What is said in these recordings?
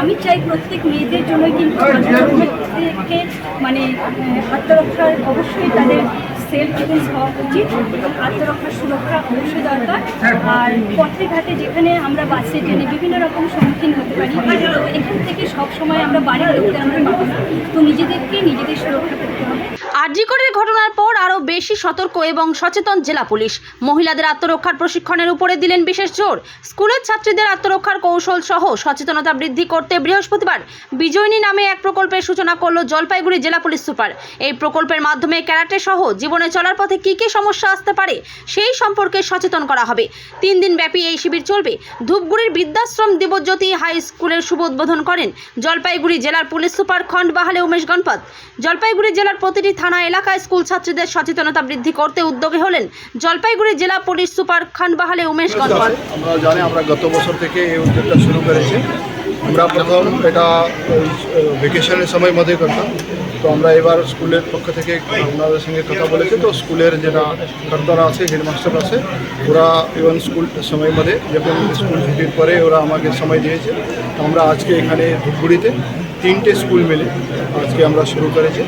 আমি চাই প্রত্যেক মেয়েদের জন্য কিন্তু থেকে মানে আত্মরক্ষার অবশ্যই তাদের সেলফ ডিফেন্স হওয়া উচিত। এবং আত্মরক্ষার সুরক্ষা অবশ্যই দরকার। আর পথে ঘাটে যেখানে আমরা বাসে ট্রেনে বিভিন্ন রকম সম্মুখীন হতে পারি, এখান থেকে সব সময় আমরা বাড়ির লোকদের আমরা তো নিজেদেরকে নিজেদের সুরক্ষা করতে হবে। আরজিকরের ঘটনার পর আরও বেশি সতর্ক এবং সচেতন জেলা পুলিশ। মহিলাদের আত্মরক্ষার প্রশিক্ষণের উপরে দিলেন বিশেষ জোর। স্কুলের ছাত্রীদের আত্মরক্ষার কৌশল সহ সচেতনতা বৃদ্ধি করতে বৃহস্পতিবার বিজয়িনী নামে এক প্রকল্পের সূচনা করল জলপাইগুড়ি জেলা পুলিশ সুপার। এই প্রকল্পের মাধ্যমে ক্যারাটে সহ জীবনে চলার পথে কী কী সমস্যা আসতে পারে সেই সম্পর্কে সচেতন করা হবে। তিন দিন ব্যাপী এই শিবির চলবে। ধূপগুড়ির বৃদ্ধাশ্রম দেবজ্যোতি হাই স্কুলের শুভ উদ্বোধন করেন জলপাইগুড়ি জেলার পুলিশ সুপার খণ্ড বাহালে উমেশ গণপত। জলপাইগুড়ি জেলার প্রতিটি থানা এলাকায় স্কুল ছাত্রীদের সচেতনতা বৃদ্ধি করতে উদ্যোগী হলেন জলপাইগুড়ি জেলা পুলিশ সুপার খান বাহালে উমেশ গণপত আমরা জানি আমরা গত বছর থেকে এই উদ্যোগটা শুরু করেছি। আমরা প্রথম এটা ভেকেশনের সময় মধ্যে করতাম। তো আমরা এবার স্কুলের পক্ষ থেকে আপনাদের সঙ্গে কথা বলেছি। তো স্কুলের যেটা কর্তারা আছে হেডমাস্টার আছে ওরা ইভেন স্কুল সময় মধ্যে যখন স্কুল ছুটির পরে ওরা আমাকে সময় দিয়েছে। তো আমরা আজকে এখানে ধূপগুড়িতে তিনটে স্কুল মিলে আজকে আমরা শুরু করেছি।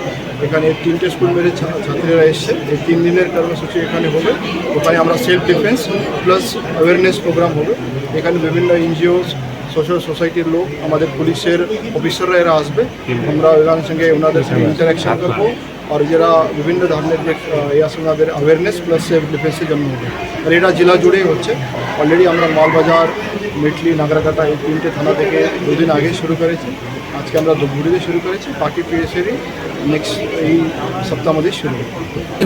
এখানে তিনটে স্কুল মিলে ছাত্রীরা এসছে। এই তিন দিনের কর্মসূচি এখানে হবে। ওখানে আমরা self defence plus awareness programme হবে। এখানে বিভিন্ন এনজিও সোশ্যাল সোসাইটির লোক আমাদের পুলিশের অফিসাররা এরা আসবে। আমরা ওনাদের সঙ্গে ওনাদের সঙ্গে ইন্টারাকশন করব। আর যারা বিভিন্ন ধরনের যে আহ, ইয়ে আছে ওনাদের অ্যাওয়ারনেস প্লাস সেলফ ডিফেন্সের জন্য হবে। আর এটা জেলা জুড়েই হচ্ছে। অলরেডি আমরা মালবাজার মিটলি নাগরাকাটা এই তিনটে থানা থেকে দুদিন আগে শুরু করেছি। আজকে আমরা ধূপগুড়িতে শুরু করেছি বাকি পিএসেরই নেক্সট এই সপ্তাহ মধ্যে শুরু হবে।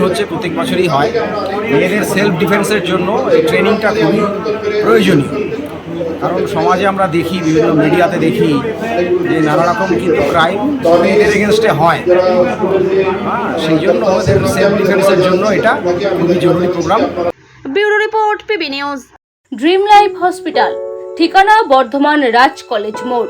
হচ্ছে প্রত্যেক বছরই হয়। মেয়েদের সেলফ ডিফেন্সের জন্য এই ট্রেনিংটা খুবই প্রয়োজনীয়। কারণ সমাজে আমরা দেখি বিভিন্ন মিডিয়াতে দেখি যে নানা রকম কিন্তু ক্রাইম মেয়েদের এগেনস্টে হয়। হ্যাঁ সেই জন্য আমাদের সেলফ ডিফেন্সের জন্য এটা খুবই জরুরি programme bureau report PB news. Dream life hospital ঠিকানা বর্ধমান রাজ কলেজ মোড়।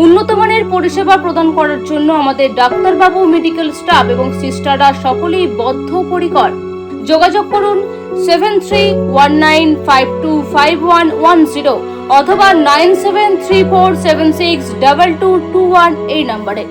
উন্নত মানের পরিষেবা প্রদান করার জন্য আমাদের ডাক্তারবাবু মেডিকেল স্টাফ এবং সিস্টাররা সকলেই বদ্ধপরিকর। যোগাযোগ করুন seven three one nine five two five one one zero অথবা nine seven three four seven six double two two one এই নম্বরে।